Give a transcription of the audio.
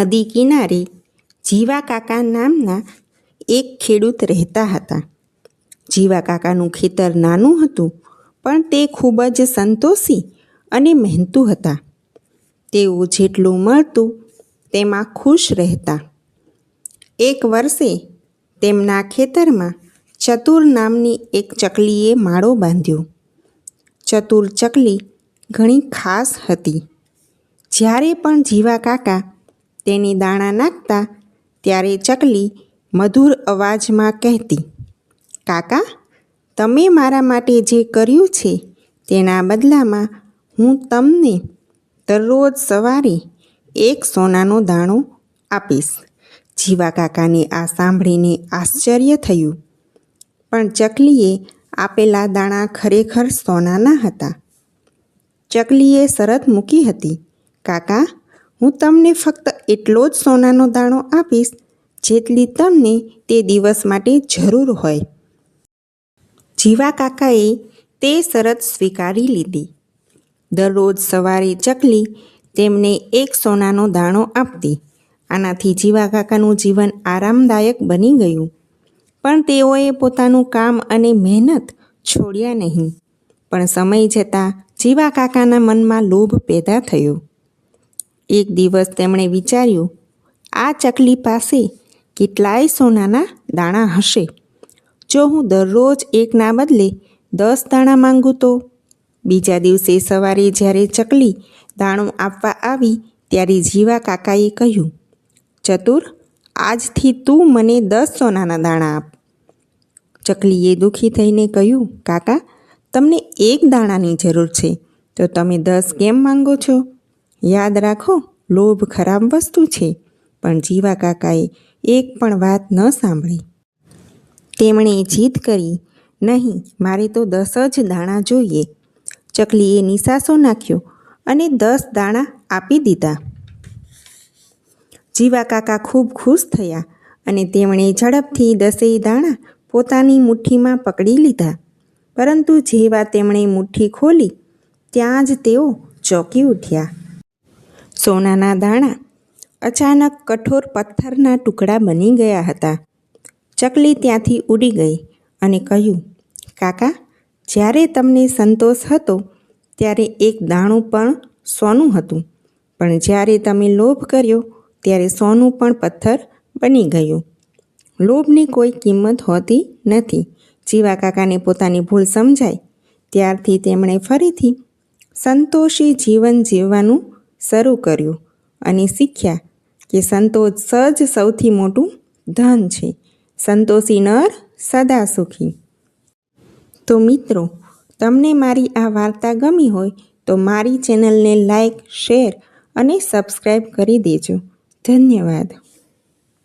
નદી કિનારે જીવા કાકા નામના એક ખેડૂત રહેતા હતા. જીવા કાકાનું ખેતર નાનું હતું, પણ તે ખૂબ જ સંતોષી અને મહેનતુ હતા. તેઓ જેટલું મળતું તેમાં ખુશ રહેતા. એક વર્ષે તેમના ખેતરમાં ચતુર નામની એક ચકલીએ માળો બાંધ્યો. ચતુર ચકલી ઘણી ખાસ હતી. જ્યારે પણ જીવા કાકા તેને દાણા નાખતા ત્યારે ચકલી મધુર અવાજમાં કહેતી, કાકા, તમે મારા માટે જે કર્યું છે તેના બદલામાં હું તમને દરરોજ સવારે એક સોનાનો દાણો આપીશ. જીવા કાકાને આ સાંભળીને આશ્ચર્ય થયું. પણ ચકલીએ આપેલા દાણા ખરેખર સોનાના હતા. ચકલીએ શરત મૂકી હતી, કાકા હું તમને ફક્ત એટલો જ સોનાનો દાણો આપીશ, જેટલી તમને તે દિવસ માટે જરૂર હોય. જીવા કાકાએ તે શરત સ્વીકારી લીધી. દરરોજ સવારે ચકલી તેમને એક સોનાનો દાણો આપતી. આનાથી જીવા કાકાનું જીવન આરામદાયક બની ગયું. પણ તેઓએ પોતાનું કામ અને મહેનત છોડ્યા નહીં. પણ સમય જતાં જીવા કાકાના મનમાં લોભ પેદા થયો. એક દિવસ તેમણે વિચાર્યું, આ ચકલી પાસે કેટલાય સોનાના દાણા હશે. જો હું દરરોજ એકના બદલે દસ દાણા માંગું તો? બીજા દિવસે સવારે જ્યારે ચકલી દાણું આપવા આવી, ત્યારે જીવા કાકાએ કહ્યું, ચતુર, આજથી તું મને દસ સોનાના દાણા આપ. ચકલીએ દુઃખી થઈને કહ્યું, કાકા, તમને એક દાણાની જરૂર છે. તો તમે દસ કેમ માંગો છો? યાદ રાખો, લોભ ખરાબ વસ્તુ છે, પણ જીવા કાકાએ એક પણ વાત ન સાંભળી. તેમણે જીદ કરી, નહીં, મારે તો દસ જ દાણા જોઈએ. ચકલીએ નિશાસો નાખ્યો અને દસ દાણા આપી દીધા. જીવા કાકા ખૂબ ખુશ થયા અને તેમણે ઝડપથી દસેય દાણા પોતાની મુઠ્ઠીમાં પકડી લીધા. પરંતુ જેવા તેમણે મુઠ્ઠી ખોલી, ત્યાં જ તેઓ ચોંકી ઉઠ્યા. સોનાના દાણા અચાનક કઠોર પથ્થરના ટુકડા બની ગયા હતા. ચકલી ત્યાંથી ઉડી ગઈ અને કહ્યું, કાકા, જ્યારે તમને સંતોષ હતો, ત્યારે એક દાણું પણ સોનું હતું. પણ જ્યારે તમે લોભ કર્યો, ત્યારે સોનું પણ પથ્થર બની ગયું. લોભની કોઈ કિંમત હોતી નથી. જીવા કાકાને પોતાની ભૂલ સમજાય ત્યારથી તેમણે ફરીથી સંતોષી જીવન જીવવાનું શરૂ કર્યું અને શીખ્યા કે સંતોષ જ સૌથી મોટું ધન છે. સંતોષી નર સદા સુખી. તો મિત્રો, તમને મારી આ વાર્તા ગમી હોય તો મારી ચેનલને લાઈક, શેર અને સબસ્ક્રાઈબ કરી દેજો. ધન્યવાદ.